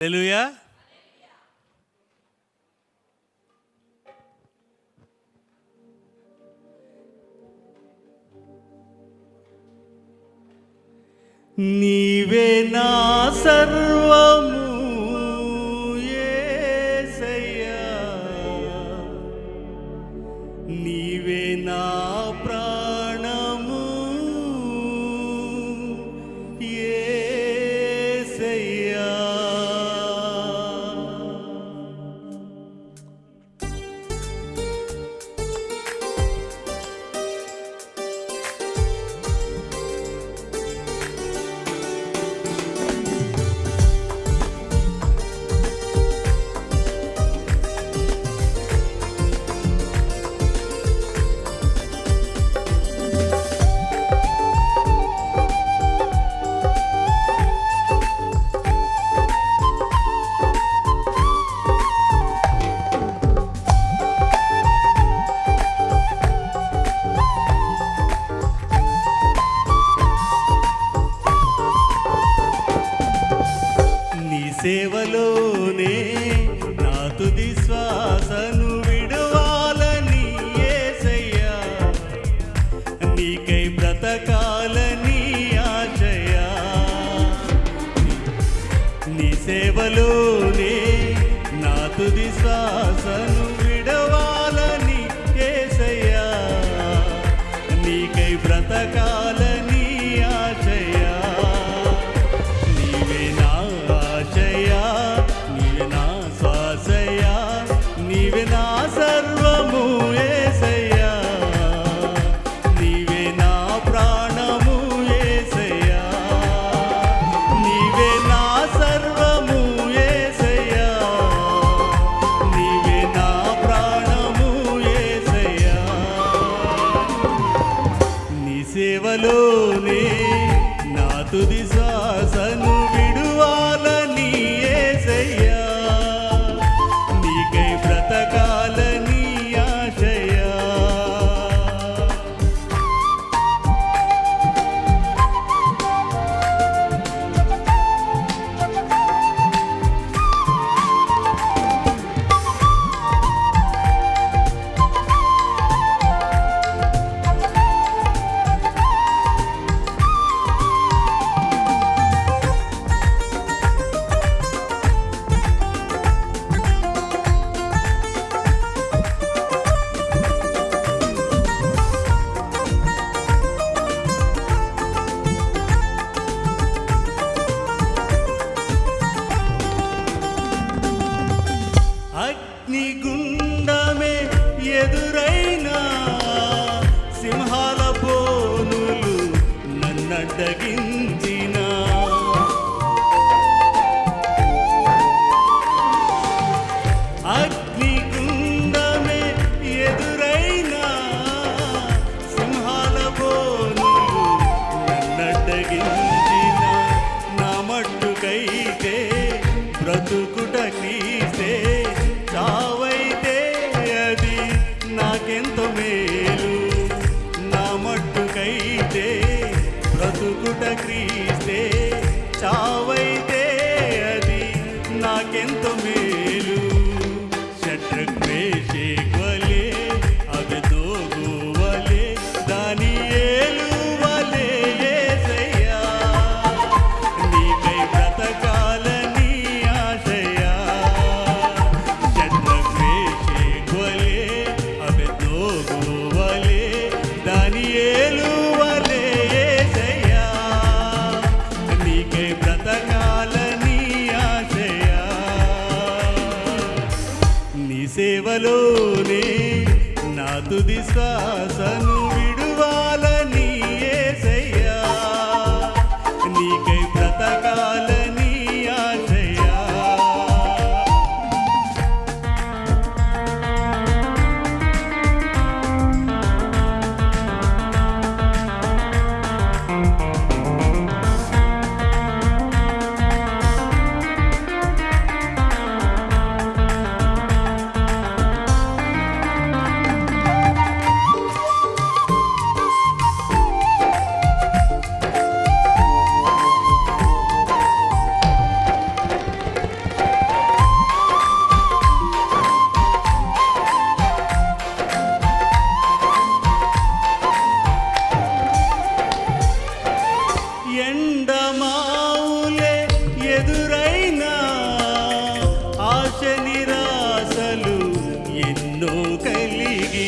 హెలుయా నీవే నా సర్వము. సేవలోనే నా తుది శ్వాసను సేవలోనే నా తుది స బ్రతుకుట క్రీస్తే చావై సేవలోనే నా తుది శ్వాసను విడు.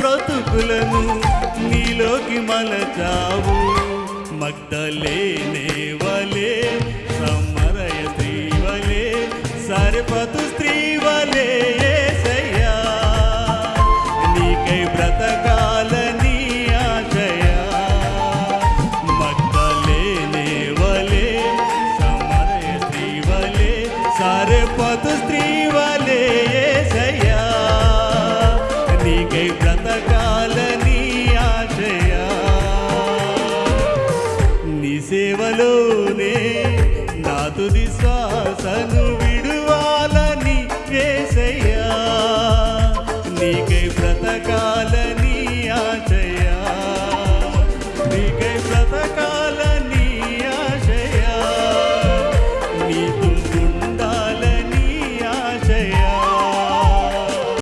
బ్రతుకులను నీలోకి మలచావు. మగ్ధలేనే వలే సమరయ స్త్రీ సరిపతు